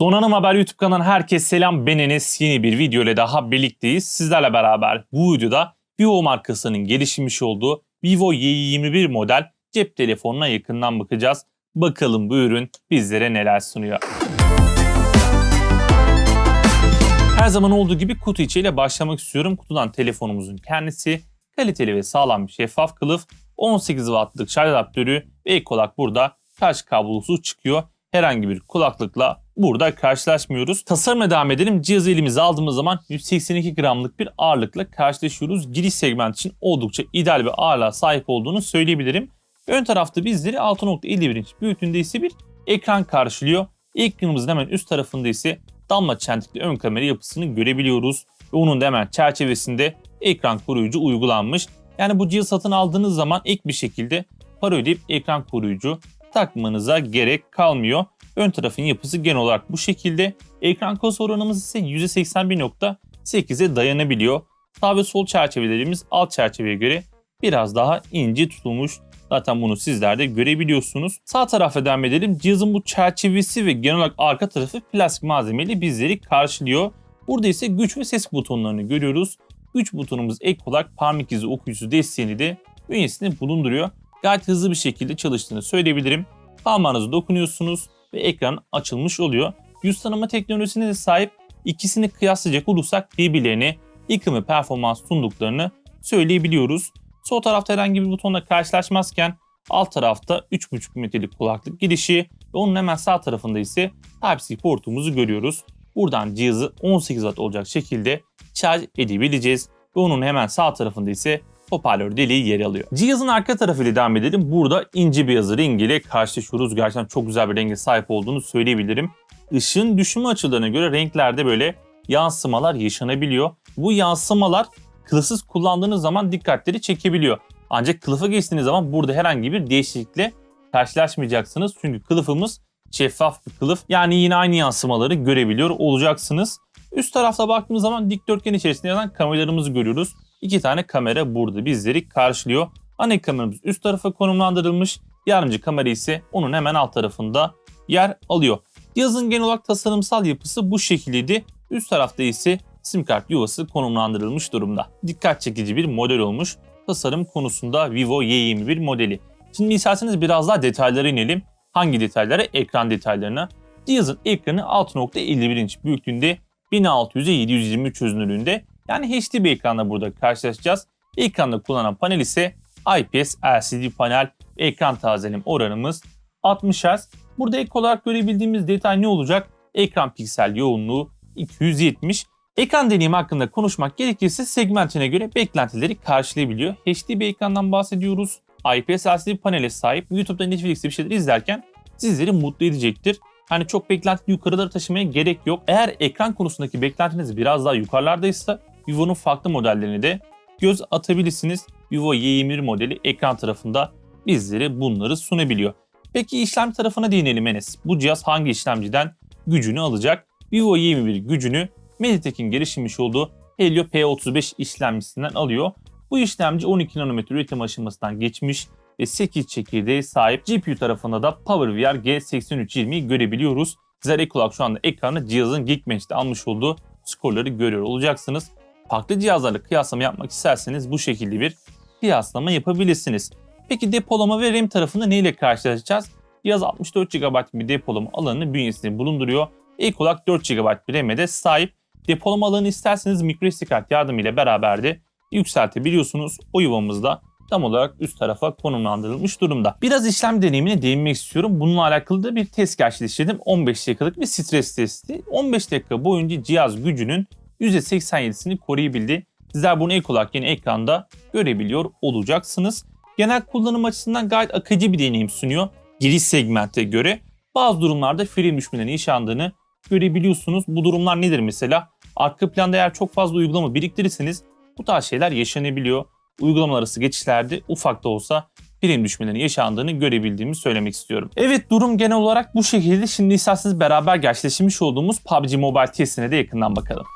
Donanım Haber YouTube kanalından herkese selam. Ben Enes. Yeni bir video ile daha birlikteyiz. Sizlerle beraber bu videoda Vivo markasının gelişmiş olduğu Vivo Y21 model cep telefonuna yakından bakacağız. Bakalım bu ürün bizlere neler sunuyor. Her zaman olduğu gibi kutu içiyle başlamak istiyorum. Kutudan telefonumuzun kendisi, kaliteli ve sağlam bir şeffaf kılıf, 18 wattlık şarj adaptörü ve ek olarak burada şarj kablosu çıkıyor. Herhangi bir kulaklıkla burada karşılaşmıyoruz. Tasarımla devam edelim. Cihazı elimize aldığımız zaman 182 gramlık bir ağırlıkla karşılaşıyoruz. Giriş segment için oldukça ideal bir ağırlığa sahip olduğunu söyleyebilirim. Ön tarafta bizleri 6.51 inç büyüklüğünde ise bir ekran karşılıyor. Ekranımızın hemen üst tarafında ise damla çentikli ön kamera yapısını görebiliyoruz. Ve onun da hemen çerçevesinde ekran koruyucu uygulanmış. Yani bu cihaz satın aldığınız zaman ek bir şekilde para ödeyip ekran koruyucu takmanıza gerek kalmıyor. Ön tarafın yapısı genel olarak bu şekilde. Ekran kasa oranımız ise %81.8'e dayanabiliyor. Sağ ve sol çerçevelerimiz alt çerçeveye göre biraz daha ince tutulmuş. Zaten bunu sizler de görebiliyorsunuz. Sağ tarafa devam edelim. Cihazın bu çerçevesi ve genel olarak arka tarafı plastik malzemeli bizleri karşılıyor. Burada ise güç ve ses butonlarını görüyoruz. Güç butonumuz ek olarak parmak izi okuyucusu desteğini de bünyesinde bulunduruyor. Gayet hızlı bir şekilde çalıştığını söyleyebilirim. Parmağınızı dokunuyorsunuz ve ekran açılmış oluyor. Yüz tanıma teknolojisine de sahip ikisini kıyaslayacak olursak birbirlerine ve performans sunduklarını söyleyebiliyoruz. Sol tarafta herhangi bir butonla karşılaşmazken alt tarafta 3.5 metrelik kulaklık girişi ve onun hemen sağ tarafında ise Type-C portumuzu görüyoruz. Buradan cihazı 18 watt olacak şekilde şarj edebileceğiz ve onun hemen sağ tarafında ise hoparlör deliği yer alıyor. Cihazın arka tarafıyla devam edelim. Burada ince beyazı rengiyle karşılaşıyoruz. Gerçekten çok güzel bir renge sahip olduğunu söyleyebilirim. Işığın düşme açılarına göre renklerde böyle yansımalar yaşanabiliyor. Bu yansımalar kılıfsız kullandığınız zaman dikkatleri çekebiliyor. Ancak kılıfa geçtiğiniz zaman burada herhangi bir değişiklikle karşılaşmayacaksınız. Çünkü kılıfımız şeffaf bir kılıf. Yani yine aynı yansımaları görebiliyor olacaksınız. Üst tarafta baktığımız zaman dikdörtgen içerisinde yazan kameralarımızı görüyoruz. İki tane kamera burada bizleri karşılıyor. Ana kameramız üst tarafa konumlandırılmış. Yardımcı kamera ise onun hemen alt tarafında yer alıyor. Cihazın genel olarak tasarımsal yapısı bu şekildeydi. Üst tarafta ise sim kart yuvası konumlandırılmış durumda. Dikkat çekici bir model olmuş. Tasarım konusunda Vivo Y21 modeli. Şimdi isterseniz biraz daha detaylara inelim. Hangi detaylara? Ekran detaylarına. Cihazın ekranı 6.51 inç büyüklüğünde 1600'e 720 çözünürlüğünde yani HD bir ekranla burada karşılaşacağız. Ekranda kullanılan panel ise IPS LCD panel. Ekran tazelim oranımız 60 Hz. Burada ek olarak görebildiğimiz detay ne olacak? Ekran piksel yoğunluğu 270. Ekran deneyimi hakkında konuşmak gerekirse segmentine göre beklentileri karşılayabiliyor. HD bir ekrandan bahsediyoruz. IPS LCD panele sahip YouTube'da Netflix'te bir şeyler izlerken sizleri mutlu edecektir. Hani çok beklenti yukarılara taşımaya gerek yok. Eğer ekran konusundaki beklentiniz biraz daha yukarılardaysa Vivo'nun farklı modellerini de göz atabilirsiniz. Vivo Y21 modeli ekran tarafında bizlere bunları sunabiliyor. Peki işlemci tarafına değinelim Enes. Bu cihaz hangi işlemciden gücünü alacak? Vivo Y21 gücünü Mediatek'in geliştirmiş olduğu Helio P35 işlemcisinden alıyor. Bu işlemci 12 nanometre üretim aşamasından geçmiş ve 8 çekirdeğe sahip GPU tarafında da PowerVR G8320'yi görebiliyoruz. Sizler ek olarak şu anda ekranda cihazın Geekbench'te almış olduğu skorları görüyor olacaksınız. Farklı cihazlarla kıyaslama yapmak isterseniz bu şekilde bir kıyaslama yapabilirsiniz. Peki depolama ve RAM tarafında neyle karşılaşacağız? Cihaz 64 GB bir depolama alanını bünyesinde bulunduruyor. İlk olarak 4 GB bir RAM'e de sahip. Depolama alanı isterseniz microSD kart yardımıyla beraber de yükseltebiliyorsunuz. O yuvamızda tam olarak üst tarafa konumlandırılmış durumda. Biraz işlem deneyimine değinmek istiyorum. Bununla alakalı da bir test gerçekleştirdim. 15 dakikalık bir stres testi. 15 dakika boyunca cihaz gücünün %87'sini koruyabildi. Sizler bunu ilk olarak yine ekranda görebiliyor olacaksınız. Genel kullanım açısından gayet akıcı bir deneyim sunuyor. Giriş segmente göre bazı durumlarda frame düşmelerinin yaşandığını görebiliyorsunuz. Bu durumlar nedir mesela? Arka planda eğer çok fazla uygulama biriktirirseniz bu tarz şeyler yaşanabiliyor. Uygulamalar arası geçişlerde ufak da olsa prim düşmelerinin yaşandığını görebildiğimi söylemek istiyorum. Evet durum genel olarak bu şekilde. Şimdi isterseniz beraber gerçekleştirmiş olduğumuz PUBG Mobile testine de yakından bakalım.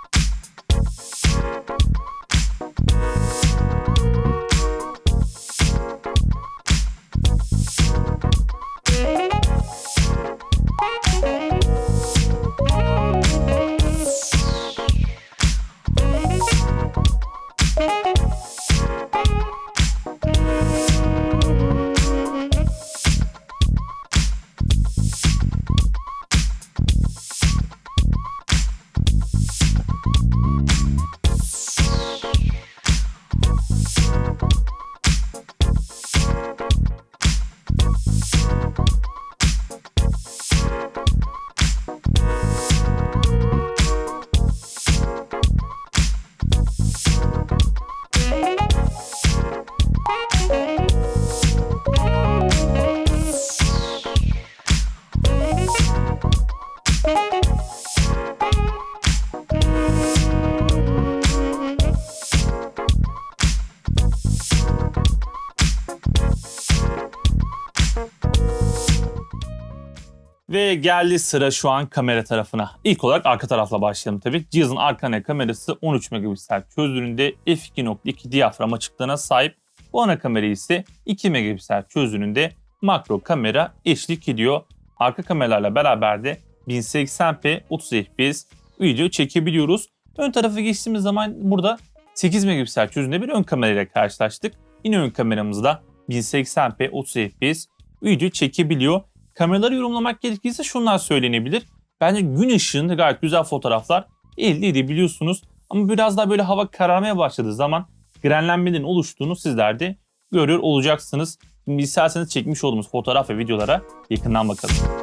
Ve geldi sıra şu an kamera tarafına. İlk olarak arka tarafla başlayalım tabii. Cihazın arka kamerası 13 megapiksel çözünürlüğünde f2.2 diyafram açıklığına sahip. Bu ana kamera ise 2 megapiksel çözünürlüğünde makro kamera eşlik ediyor. Arka kameralarla beraber de 1080p 30 fps video çekebiliyoruz. Ön tarafa geçtiğimiz zaman burada 8 megapiksel çözünürlüğünde bir ön kamerayla karşılaştık. Yine ön kameramızda 1080p 30 fps video çekebiliyor. Kameraları yorumlamak gerekirse şunlar söylenebilir. Bence gün ışığında gayet güzel fotoğraflar elde edebiliyorsunuz. Ama biraz daha böyle hava kararmaya başladığı zaman grenlenmelerin oluştuğunu sizler de görüyor olacaksınız. Şimdi isterseniz çekmiş olduğumuz fotoğraf ve videolara yakından bakalım.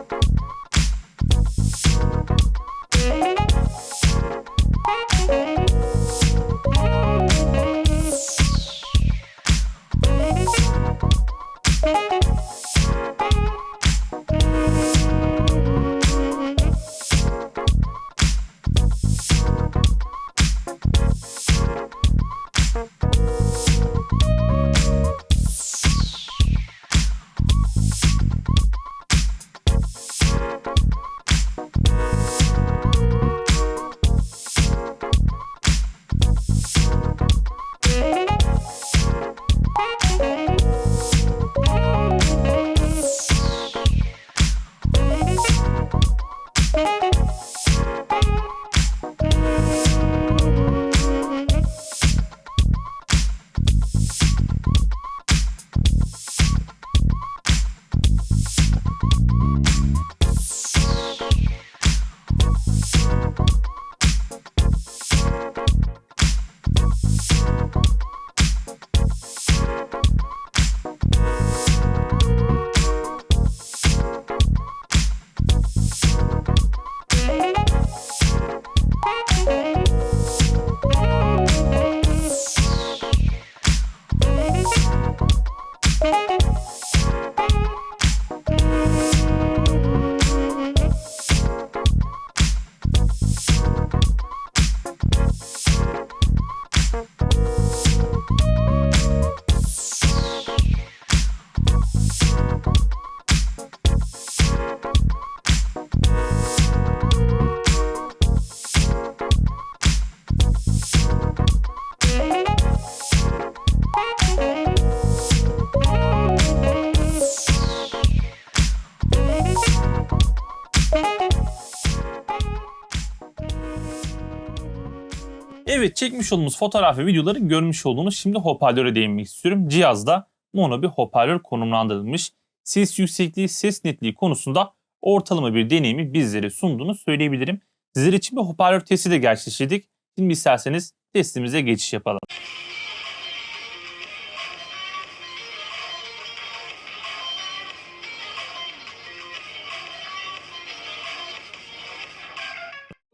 Evet çekmiş olduğumuz fotoğraf ve videoları görmüş olduğunuz şimdi hoparlöre değinmek istiyorum. Cihazda mono bir hoparlör konumlandırılmış. Ses yüksekliği, ses netliği konusunda ortalama bir deneyimi bizlere sunduğunu söyleyebilirim. Sizler için bir hoparlör testi de gerçekleştirdik. Şimdi isterseniz testimize geçiş yapalım.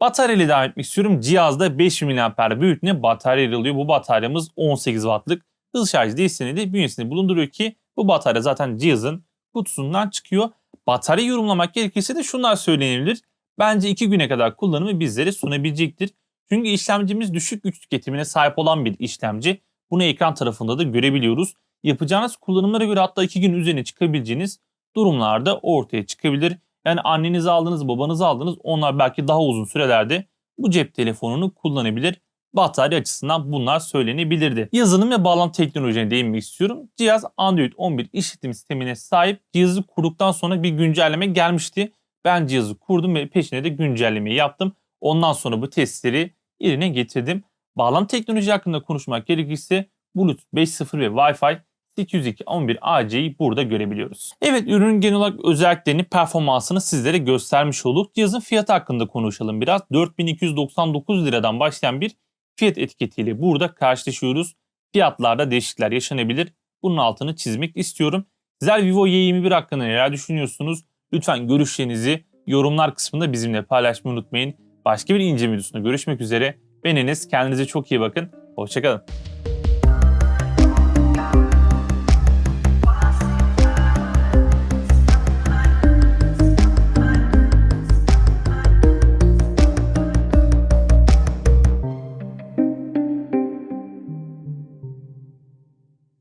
Bataryayla devam etmek istiyorum. Cihazda 5000 mAh büyüklüğünde batarya yer alıyor. Bu bataryamız 18 wattlık hız şarj desteğini de bünyesinde bulunduruyor ki bu batarya zaten cihazın kutusundan çıkıyor. Batarya yorumlamak gerekirse de şunlar söylenebilir. Bence 2 güne kadar kullanımı bizlere sunabilecektir. Çünkü işlemcimiz düşük güç tüketimine sahip olan bir işlemci. Bunu ekran tarafında da görebiliyoruz. Yapacağınız kullanımlara göre hatta 2 gün üzerine çıkabileceğiniz durumlarda ortaya çıkabilir. Yani annenizi aldınız, babanızı aldınız. Onlar belki daha uzun sürelerde bu cep telefonunu kullanabilir. Batarya açısından bunlar söylenebilirdi. Yazılım ve bağlantı teknolojisine değinmek istiyorum. Cihaz Android 11 işletim sistemine sahip. Cihazı kurduktan sonra bir güncelleme gelmişti. Ben cihazı kurdum ve peşine de güncellemeyi yaptım. Ondan sonra bu testleri yerine getirdim. Bağlantı teknoloji hakkında konuşmak gerekirse Bluetooth 5.0 ve Wi-Fi 802.11ac burada görebiliyoruz. Evet ürünün genel olarak özelliklerini, performansını sizlere göstermiş olduk. Cihazın fiyatı hakkında konuşalım biraz. 4299 liradan başlayan bir fiyat etiketiyle burada karşılaşıyoruz. Fiyatlarda değişiklikler yaşanabilir. Bunun altını çizmek istiyorum. Sizler Vivo Y21 hakkında neler düşünüyorsunuz? Lütfen görüşlerinizi yorumlar kısmında bizimle paylaşmayı unutmayın. Başka bir ince videosunda görüşmek üzere. Ben Enes. Kendinize çok iyi bakın. Hoşçakalın.